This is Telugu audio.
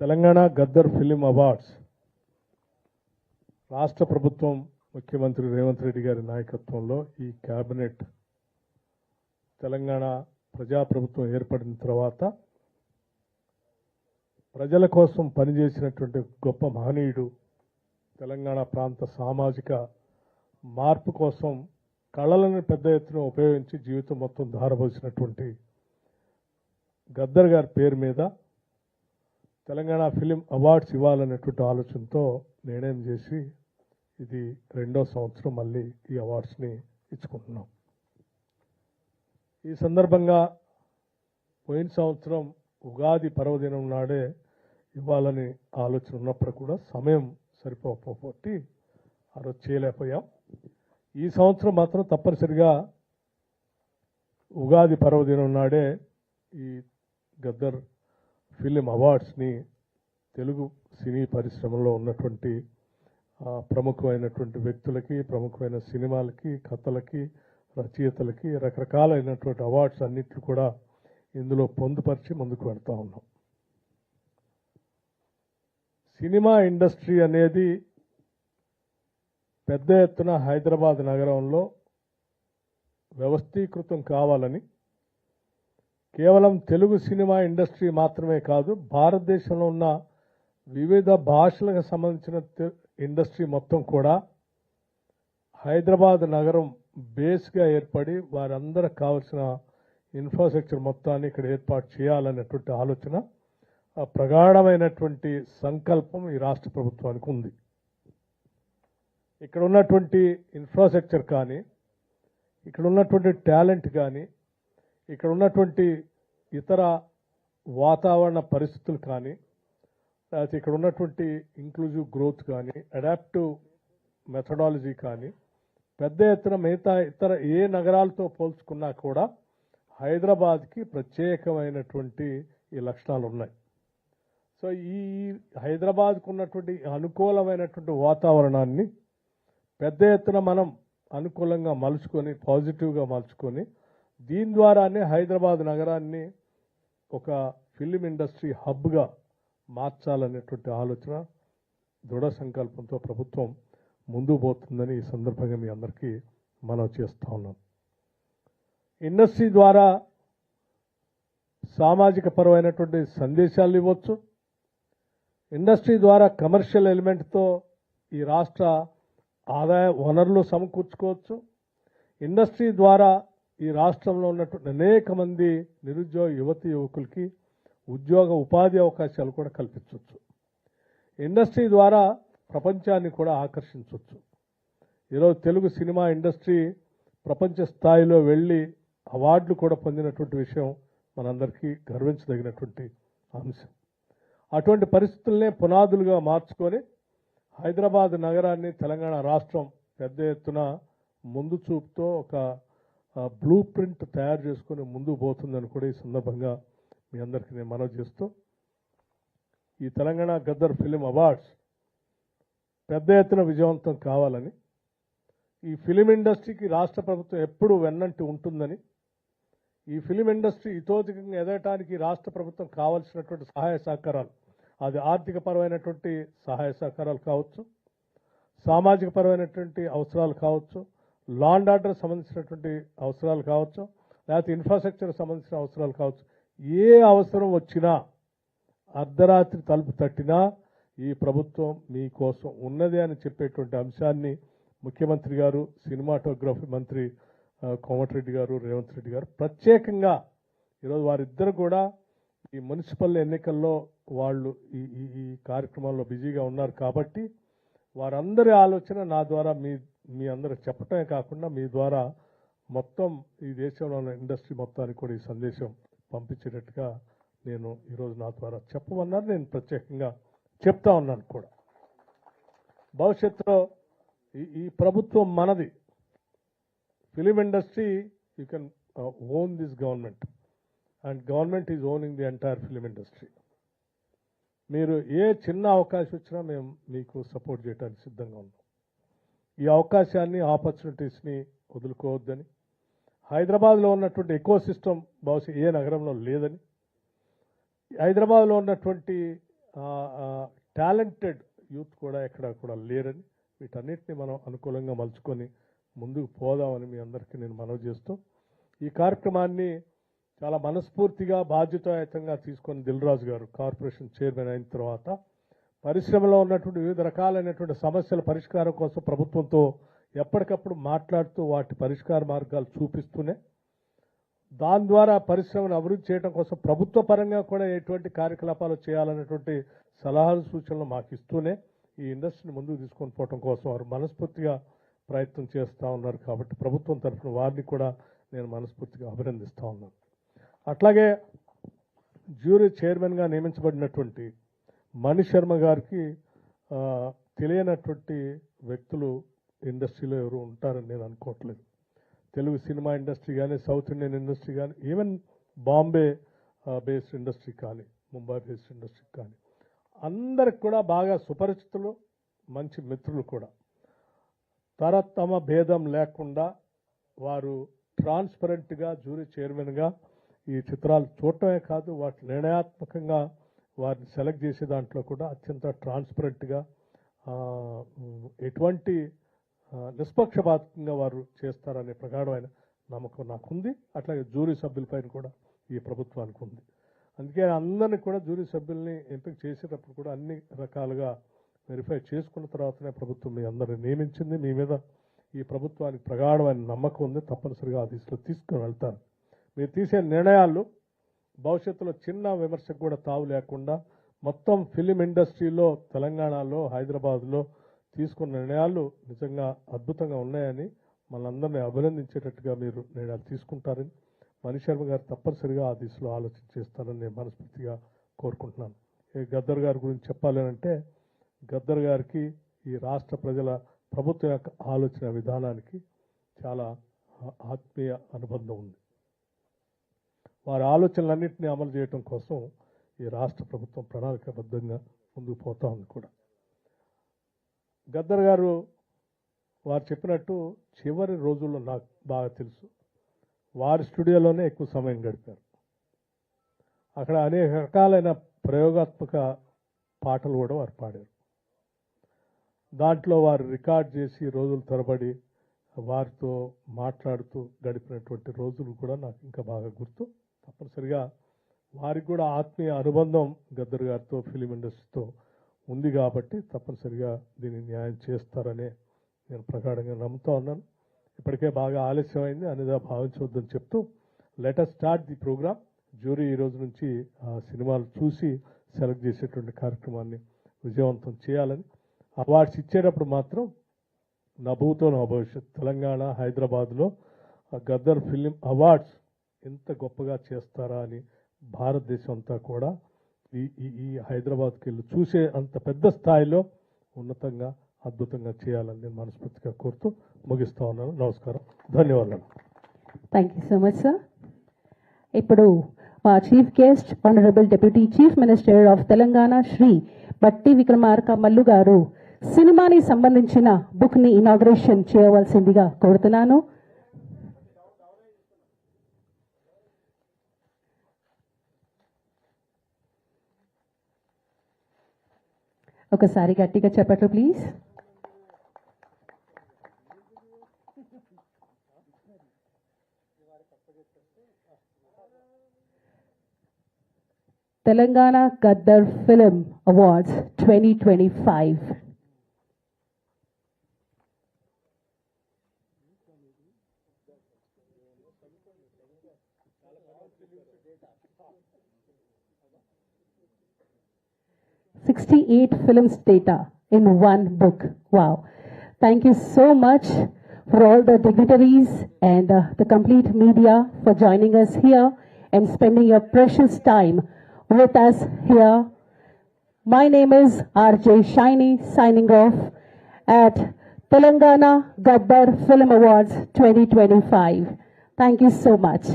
తెలంగాణ గద్దర్ ఫిలిం అవార్డ్స్ రాష్ట్ర ప్రభుత్వం ముఖ్యమంత్రి రేవంత్ రెడ్డి గారి నాయకత్వంలో ఈ క్యాబినెట్ తెలంగాణ ప్రజాప్రభుత్వం ఏర్పడిన తర్వాత ప్రజల కోసం పనిచేసినటువంటి గొప్ప మహనీయుడు తెలంగాణ ప్రాంత సామాజిక మార్పు కోసం కళలను పెద్ద ఎత్తున ఉపయోగించి జీవితం మొత్తం ధారపోసినటువంటి గద్దర్ గారి పేరు మీద తెలంగాణ ఫిలిం అవార్డ్స్ ఇవ్వాలనేటువంటి ఆలోచనతో నిర్ణయం చేసి ఇది రెండో సంవత్సరం మళ్ళీ ఈ అవార్డ్స్ని ఇచ్చుకుంటున్నాం. ఈ సందర్భంగా పోయిన సంవత్సరం ఉగాది పర్వదినం నాడే ఇవ్వాలని ఆలోచన ఉన్నప్పుడు కూడా సమయం సరిపోకపోబట్టి ఆ రోజు చేయలేకపోయాం. ఈ సంవత్సరం మాత్రం తప్పనిసరిగా ఉగాది పర్వదినం నాడే ఈ గద్దర్ ఫిలిం అవార్డ్స్ని తెలుగు సినీ పరిశ్రమలో ఉన్నటువంటి ప్రముఖమైనటువంటి వ్యక్తులకి ప్రముఖమైన సినిమాలకి కథలకి రచయితలకి రకరకాలైనటువంటి అవార్డ్స్ అన్నిట్లు కూడా ఇందులో పొందుపరిచి ముందుకు వెళ్తా ఉన్నాం. సినిమా ఇండస్ట్రీ అనేది పెద్ద ఎత్తున హైదరాబాద్ నగరంలో వ్యవస్థీకృతం కావాలని కేవలం తెలుగు సినిమా ఇండస్ట్రీ మాత్రమే కాదు భారతదేశంలో ఉన్న వివిధ భాషలకు సంబంధించిన ఇండస్ట్రీ మొత్తం కూడా హైదరాబాద్ నగరం బేస్గా ఏర్పడి వారందరికి కావలసిన ఇన్ఫ్రాస్ట్రక్చర్ మొత్తాన్ని ఇక్కడ ఏర్పాటు చేయాలనేటువంటి ఆలోచన ప్రగాఢమైనటువంటి సంకల్పం ఈ రాష్ట్ర ప్రభుత్వానికి ఉంది. ఇక్కడ ఉన్నటువంటి ఇన్ఫ్రాస్ట్రక్చర్ కానీ ఇక్కడ ఉన్నటువంటి టాలెంట్ కానీ ఇక్కడ ఉన్నటువంటి ఇతర వాతావరణ పరిస్థితులు కానీ లేకపోతే ఇక్కడ ఉన్నటువంటి ఇంక్లూజివ్ గ్రోత్ కానీ అడాప్టివ్ మెథడాలజీ కానీ పెద్ద ఎత్తున మిగతా ఇతర ఏ నగరాలతో పోల్చుకున్నా కూడా హైదరాబాద్కి ప్రత్యేకమైనటువంటి ఈ లక్షణాలు ఉన్నాయి. సో ఈ హైదరాబాద్కు ఉన్నటువంటి అనుకూలమైనటువంటి వాతావరణాన్ని పెద్ద ఎత్తున మనం అనుకూలంగా మలుచుకొని పాజిటివ్గా మలుచుకొని దీని ద్వారానే హైదరాబాద్ నగరాన్ని ఒక ఫిలిం ఇండస్ట్రీ హబ్గా మార్చాలనేటువంటి ఆలోచన దృఢ సంకల్పంతో ప్రభుత్వం ముందు పోతుందని ఈ సందర్భంగా మీ అందరికీ మనం చేస్తూ ఉన్నాం. ఇండస్ట్రీ ద్వారా సామాజిక పరమైనటువంటి సందేశాలు ఇవ్వచ్చు. ఇండస్ట్రీ ద్వారా కమర్షియల్ ఎలిమెంట్తో ఈ రాష్ట్ర ఆదాయ వనరులు సమకూర్చుకోవచ్చు. ఇండస్ట్రీ ద్వారా ఈ రాష్ట్రంలో ఉన్నటువంటి అనేక మంది నిరుద్యోగ యువతి యువకులకి ఉద్యోగ ఉపాధి అవకాశాలు కూడా కల్పించవచ్చు. ఇండస్ట్రీ ద్వారా ప్రపంచాన్ని కూడా ఆకర్షించవచ్చు. ఈరోజు తెలుగు సినిమా ఇండస్ట్రీ ప్రపంచ స్థాయిలో వెళ్ళి అవార్డులు కూడా పొందినటువంటి విషయం మనందరికీ గర్వించదగినటువంటి అంశం. అటువంటి పరిస్థితులనే పునాదులుగా మార్చుకొని హైదరాబాద్ నగరాన్ని తెలంగాణ రాష్ట్రం పెద్ద ఎత్తున ముందు చూపుతో ఒక బ్లూ ప్రింట్ తయారు చేసుకొని ముందు పోతుందని కూడా ఈ సందర్భంగా మీ అందరికీ నేను మనవి చేస్తూ ఈ తెలంగాణ గద్దర్ ఫిలిం అవార్డ్స్ పెద్ద ఎత్తున విజయవంతం కావాలని ఈ ఫిలిం ఇండస్ట్రీకి రాష్ట్ర ప్రభుత్వం ఎప్పుడు వెన్నంటి ఉంటుందని ఈ ఫిలిం ఇండస్ట్రీ ఇతోధికంగా ఎదగటానికి రాష్ట్ర ప్రభుత్వం కావాల్సినటువంటి సహాయ సహకారాలు అది ఆర్థిక పరమైనటువంటి సహాయ సహకారాలు కావచ్చు సామాజిక పరమైనటువంటి అవసరాలు కావచ్చు లాండ్ ఆర్డర్ సంబంధించినటువంటి అవసరాలు కావచ్చు లేకపోతే ఇన్ఫ్రాస్ట్రక్చర్ సంబంధించిన అవసరాలు కావచ్చు ఏ అవసరం వచ్చినా అర్ధరాత్రి తలుపు తట్టినా ఈ ప్రభుత్వం మీకోసం ఉన్నది అని చెప్పేటువంటి అంశాన్ని ముఖ్యమంత్రి గారు సినిమాటోగ్రఫీ మంత్రి కోమటిరెడ్డి గారు రేవంత్ రెడ్డి గారు ప్రత్యేకంగా ఈరోజు వారిద్దరు కూడా ఈ మున్సిపల్ ఎన్నికల్లో వాళ్ళు ఈ ఈ ఈ కార్యక్రమాల్లో బిజీగా ఉన్నారు కాబట్టి వారందరి ఆలోచన నా ద్వారా మీ మీ అందరు చెప్పటమే కాకుండా మీ ద్వారా మొత్తం ఈ దేశంలో ఉన్న ఇండస్ట్రీ మొత్తానికి కూడా ఈ సందేశం పంపించేటట్టుగా నేను ఈరోజు నా ద్వారా చెప్పమన్నారు నేను ప్రత్యేకంగా చెప్తా ఉన్నాను కూడా. భవిష్యత్తులో ఈ ఈ ప్రభుత్వం మనది. Film industry you can own this government and government is owning the entire film industry మీరు ఏ చిన్న అవకాశం వచ్చినా మేము మీకు సపోర్ట్ చేయడానికి సిద్ధంగా ఉన్నాం. ఈ అవకాశాన్ని ఆపర్చునిటీస్ని వదులుకోవద్దని హైదరాబాద్లో ఉన్నటువంటి ఎకో సిస్టమ్ బహుశా ఏ నగరంలో లేదని హైదరాబాద్లో ఉన్నటువంటి టాలెంటెడ్ యూత్ కూడా ఎక్కడ కూడా లేరని వీటన్నిటిని మనం అనుకూలంగా మలుచుకొని ముందుకు పోదామని మీ అందరికీ నేను మనవి చేస్తూ ఈ కార్యక్రమాన్ని చాలా మనస్ఫూర్తిగా బాధ్యతాయుతంగా తీసుకొని దిల్రాజు గారు కార్పొరేషన్ చైర్మన్ అయిన తర్వాత పరిశ్రమలో ఉన్నటువంటి వివిధ రకాలైనటువంటి సమస్యల పరిష్కారం కోసం ప్రభుత్వంతో ఎప్పటికప్పుడు మాట్లాడుతూ వాటి పరిష్కార మార్గాలు చూపిస్తూనే దాని ద్వారా పరిశ్రమను అభివృద్ధి చేయడం కోసం ప్రభుత్వ పరంగా కూడా ఎటువంటి కార్యకలాపాలు చేయాలనేటువంటి సలహాలు సూచనలు మాకు ఇస్తూనే ఈ ఇండస్ట్రీని ముందుకు తీసుకొని పోవడం కోసం వారు మనస్ఫూర్తిగా ప్రయత్నం చేస్తూ ఉన్నారు కాబట్టి ప్రభుత్వం తరఫున వారిని కూడా నేను మనస్ఫూర్తిగా అభినందిస్తూ ఉన్నాను. అట్లాగే జ్యూరీ చైర్మన్గా నియమించబడినటువంటి మణిశర్మ గారికి తెలియనటువంటి వ్యక్తులు ఇండస్ట్రీలో ఎవరు ఉంటారని నేను అనుకోవట్లేదు. తెలుగు సినిమా ఇండస్ట్రీ కానీ సౌత్ ఇండియన్ ఇండస్ట్రీ కానీ ఈవెన్ బాంబే బేస్డ్ ఇండస్ట్రీ కానీ ముంబై బేస్డ్ ఇండస్ట్రీ కానీ అందరికి కూడా బాగా సుపరిచితులు మంచి మిత్రులు కూడా. తరతమ భేదం లేకుండా వారు ట్రాన్స్పరెంట్గా జూరీ చైర్మన్గా ఈ చిత్రాలు చూడటమే కాదు వాటి నిర్ణయాత్మకంగా వారిని సెలెక్ట్ చేసే దాంట్లో కూడా అత్యంత ట్రాన్స్పరెంట్గా ఎటువంటి నిష్పక్షపాతంగా వారు చేస్తారనే ప్రగాఢమైన నమ్మకం నాకుంది. అట్లాగే జూరీ సభ్యులపైన కూడా ఈ ప్రభుత్వానికి ఉంది. అందుకే అందరినీ కూడా జూరీ సభ్యుల్ని ఎంపిక చేసేటప్పుడు కూడా అన్ని రకాలుగా వెరిఫై చేసుకున్న తర్వాతనే ప్రభుత్వం మీ అందరిని నియమించింది. మీ మీద ఈ ప్రభుత్వానికి ప్రగాఢమైన నమ్మకం ఉంది. తప్పనిసరిగా ఆ దిశలో తీసుకుని వెళ్తారు మీరు తీసే నిర్ణయాలు భవిష్యత్తులో చిన్న విమర్శకు కూడా తావు లేకుండా మొత్తం ఫిలిం ఇండస్ట్రీలో తెలంగాణలో హైదరాబాద్లో తీసుకున్న నిర్ణయాలు నిజంగా అద్భుతంగా ఉన్నాయని మనందరినీ అభినందించేటట్టుగా మీరు నిర్ణయాలు తీసుకుంటారని మణి శర్మ గారు తప్పనిసరిగా ఆ దిశలో ఆలోచన చేస్తారని నేను మనస్ఫూర్తిగా కోరుకుంటున్నాను. గద్దర్ గారి గురించి చెప్పాలి అంటే గద్దర్ గారికి ఈ రాష్ట్ర ప్రజల ప్రభుత్వం యొక్క ఆలోచన విధానానికి చాలా ఆ- ఆత్మీయ అనుబంధం ఉంది. వారి ఆలోచనలన్నింటినీ అమలు చేయడం కోసం ఈ రాష్ట్ర ప్రభుత్వం ప్రణాళికబద్ధంగా ముందుకు పోతా ఉంది కూడా. గద్దర్ గారు వారు చెప్పినట్టు చివరి రోజుల్లో నాకు బాగా తెలుసు. వారి స్టూడియోలోనే ఎక్కువ సమయం గడిపారు. అక్కడ అనేక రకాలైన ప్రయోగాత్మక పాటలు కూడా వారు పాడారు. దాంట్లో వారు రికార్డ్ చేసి రోజుల తరబడి వారితో మాట్లాడుతూ గడిపినటువంటి రోజులు కూడా నాకు ఇంకా బాగా గుర్తు. తప్పనిసరిగా వారికి కూడా ఆత్మీయ అనుబంధం గద్దర్ గారితో ఫిలిం ఇండస్ట్రీతో ఉంది కాబట్టి తప్పనిసరిగా దీన్ని న్యాయం చేస్తారనే నేను ప్రగాఢంగా నమ్ముతా ఉన్నాను. ఇప్పటికే బాగా ఆలస్యమైంది అనేదా భావించవద్దని చెప్తూ letter start the programme jury ఈరోజు నుంచి ఆ సినిమాలు చూసి సెలెక్ట్ చేసేటువంటి కార్యక్రమాన్ని విజయవంతం చేయాలని అవార్డ్స్ ఇచ్చేటప్పుడు మాత్రం నా భూతో నా భవిష్యత్ తెలంగాణ హైదరాబాద్లో ఆ గద్దర్ ఫిలిం అవార్డ్స్ ఎంత గొప్పగా చేస్తారా అని భారతదేశం అంతా కూడా ఈ ఈ ఈ హైదరాబాద్కి వెళ్ళి చూసే అంత పెద్ద స్థాయిలో ఉన్నతంగా అద్భుతంగా చేయాలని నేను మనస్ఫూర్తిగా కోరుతూ ముగిస్తా ఉన్నాను. నమస్కారం. ధన్యవాదాలు. Thank you so much sir ఇప్పుడు మా chief guest honourable deputy chief minister of Telangana Shri Bhatti Vikramarka Mallu గారు సినిమాని సంబంధించిన బుక్ని ఇనాగ్రేషన్ చేయవలసిందిగా కోరుతున్నాను. ఒకసారి గట్టిగా చెప్పట్లు please Telangana Gaddar Film Awards 2025. Sixty-eight films data in one book. Wow. Thank you so much for all the dignitaries and uh, the complete media for joining us here and spending your precious time with us here. My name is RJ Shiny signing off at Telangana Gaddar Film Awards 2025. Thank you so much.